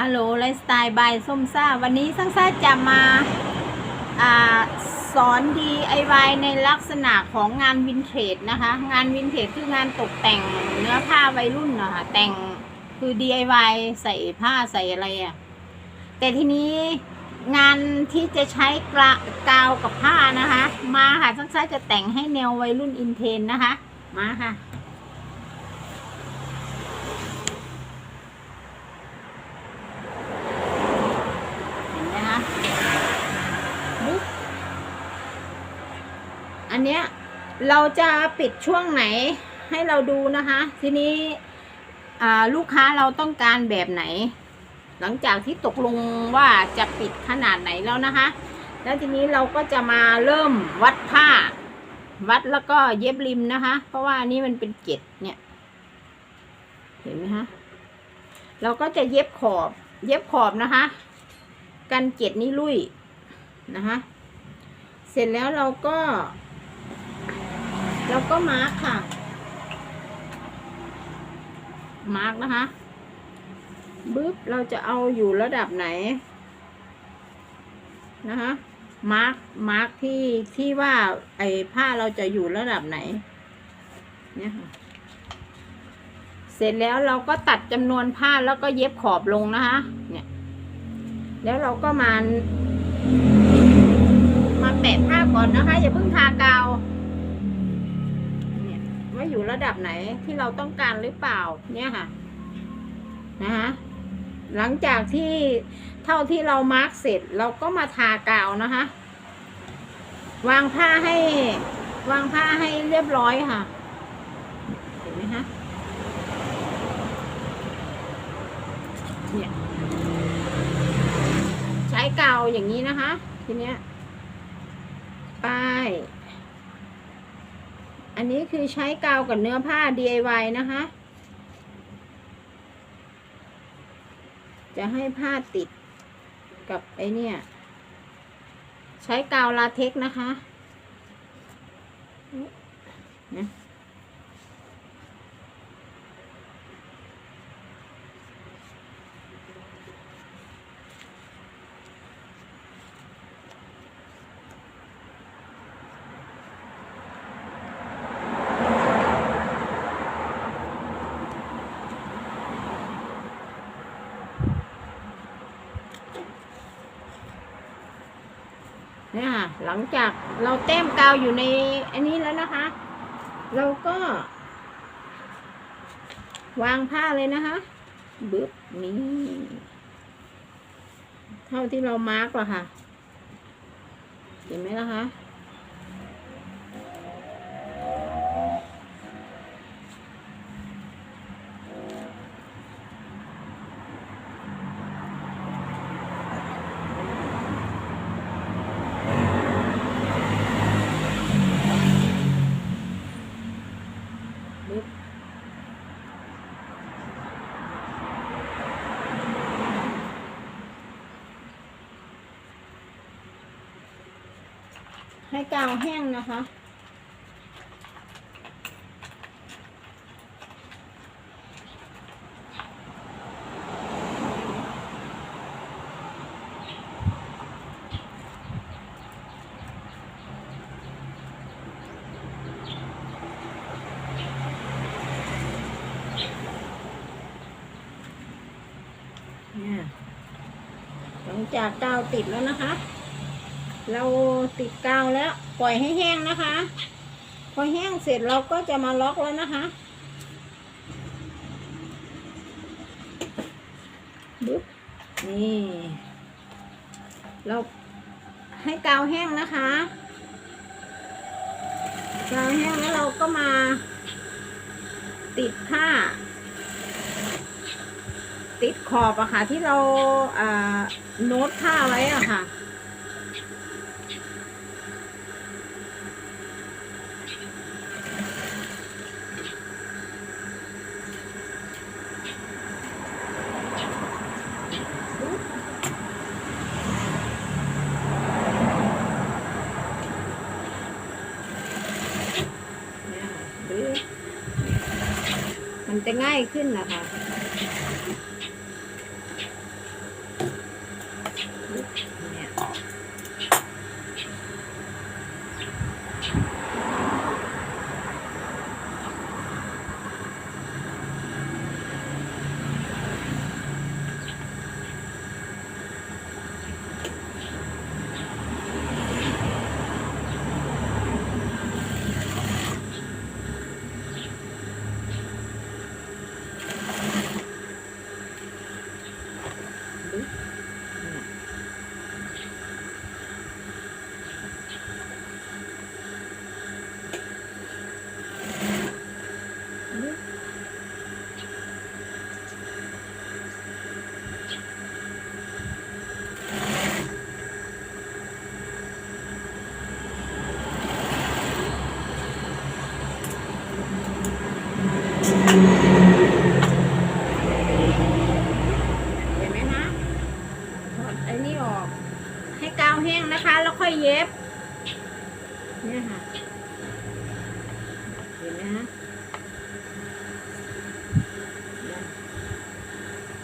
ฮัลโหลไลฟ์สไตล์บายส้มซ่า วันนี้ส้มซ่าจะมาอาสอน DIY ในลักษณะของงานวินเทจนะคะ งานวินเทจคืองานตกแต่งเนื้อผ้าวัยรุ่นนะคะแต่งคือ DIY ใส่ผ้าใส่อะไรอะ่ะแต่ทีนี้งานที่จะใช้กระกาวกับผ้านะคะ มาค่ะส้มซ่าจะแต่งให้แนววัยรุ่นอินเทรนนะคะ มาค่ะ เห็นไหมคะบุ๊บ อันเนี้ยเราจะปิดช่วงไหนให้เราดูนะคะ ทีนี้ลูกค้าเราต้องการแบบไหน หลังจากที่ตกลงว่าจะปิดขนาดไหนแล้วนะคะ แล้วทีนี้เราก็จะมาเริ่มวัดผ้า วัดแล้วก็เย็บริมนะคะ เพราะว่านนี้มันเป็นเกล็ดเนี่ย เห็นไหมคะเราก็จะเย็บขอบ เย็บขอบนะคะ กันเกล็ดนี้ลุยนะคะ เสร็จแล้วเราก็ เราก็มาร์กค่ะ มาร์กนะคะบึ๊บเราจะเอาอยู่ระดับไหนนะคะมาร์กมาร์กที่ที่ว่าไอ้ผ้าเราจะอยู่ระดับไหนเนี่ยค่ะเสร็จแล้วเราก็ตัดจำนวนผ้าแล้วก็เย็บขอบลงนะคะ เนี่ย แล้วเราก็มา มาแปะผ้าก่อนนะคะ อย่าเพิ่งทากาว ว่าอยู่ระดับไหนที่เราต้องการหรือเปล่า เนี่ยค่ะนะคะหลังจากที่เท่าที่เรามาร์กเสร็จ เราก็มาทากาวนะคะ วางผ้าให้ วางผ้าให้เรียบร้อยค่ะ เห็นไหมคะเนี่ยใช้กาวอย่างนี้นะคะ ทีเนี้ยป้าย อันนี้คือใช้กาวกับเนื้อผ้า DIY นะคะ จะให้ผ้าติดกับไอเนี่ย ใช้กาวลาเท็กนะคะนะ เนี่ยค่ะหลังจากเราแต้มกาวอยู่ในอันนี้แล้วนะคะ เราก็ วางผ้าเลยนะคะบึ๊บนี่เท่าที่เรามาร์กแล้วค่ะ เห็นไหมล่ะคะ ให้กาวแห้งนะคะ เนี่ย หลังจากกาวติดแล้วนะคะ เราติดกาวแล้ว ปล่อยให้แห้งนะคะ พอแห้งเสร็จเราก็จะมาล็อกแล้วนะคะบึ๊บนี่ เราให้กาวแห้งนะคะกาวแห้งแล้วเราก็มาติดผ้า ติดขอบอะค่ะที่เราโน้ตผ้าไว้อะค่ะ เนี่ยค่ะบึ๊บมัน จะง่ายขึ้นนะคะ อก ให้กาวแห้งนะคะ แล้วค่อยเย็บ เนี่ยค่ะ เห็นไหมฮะ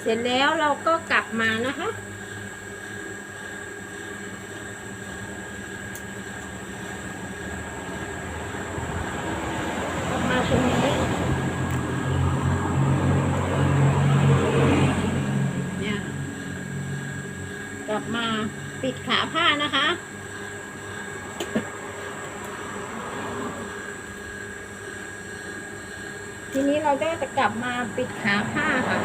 เสร็จแล้วเราก็กลับมานะคะ ปิดขาผ้านะคะ ทีนี้เราก็จะกลับมาปิดขาผ้าค่ะ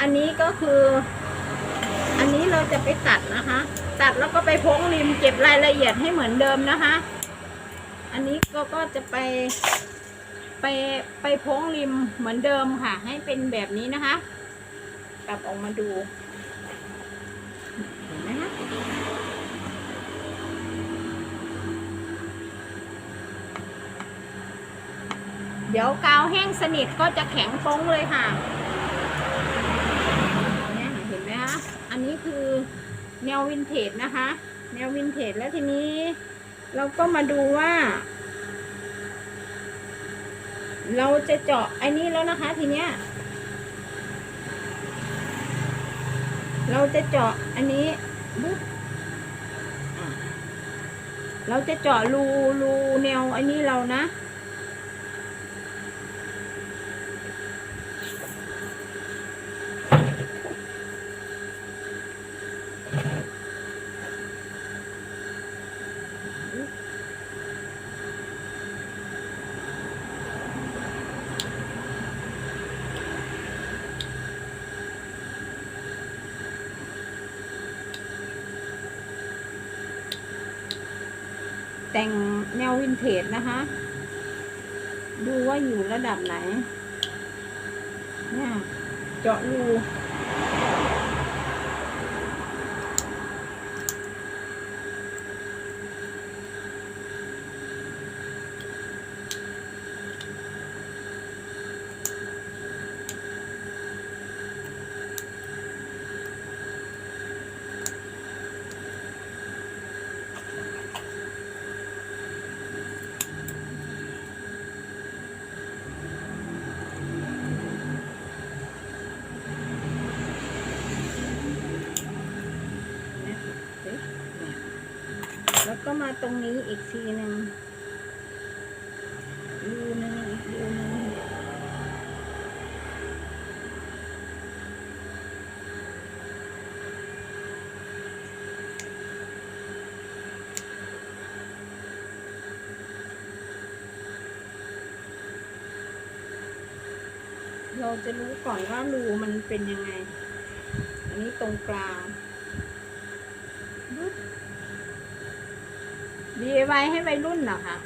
อันนี้ก็คือ อันนี้เราจะไปตัดนะคะ ตัดแล้วก็ไปพ้งริมเก็บรายละเอียดให้เหมือนเดิมนะคะ อันนี้ก็ก็จะไปไปไปพ้งริมเหมือนเดิมค่ะ ให้เป็นแบบนี้นะคะ กลับออกมาดูเห็นไหมคะเดี๋ยวกาวแห้งสนิทก็จะแข็งโป้งเลยค่ะ เนี่ยเห็นไหมคะ อันนี้คือแน ววินเทจนะคะ แนววินเทจแล้วทีนี้ เราก็มาดูว่า เราจะเจาะไอ้นี้แล้วนะคะทีเนี้ย เราจะเจาะอันนี้บุ๊บเราจะเจาะรูรูแนวอันนี้เรานะ แต่งแนววินเทจนะคะ ดูว่าอยู่ระดับไหน เนี่ย เจาะรูเนี่ยสิเนี่ย แล้วก็มาตรงนี้อีกทีหนึ่งรูหนึงอีกรูหนึงเนี่ยเราจะรู้ก่อนว่ารูมันเป็นยังไง อันนี้ตรงกลาง DIY ให้วัยรุ่นเหรอคะ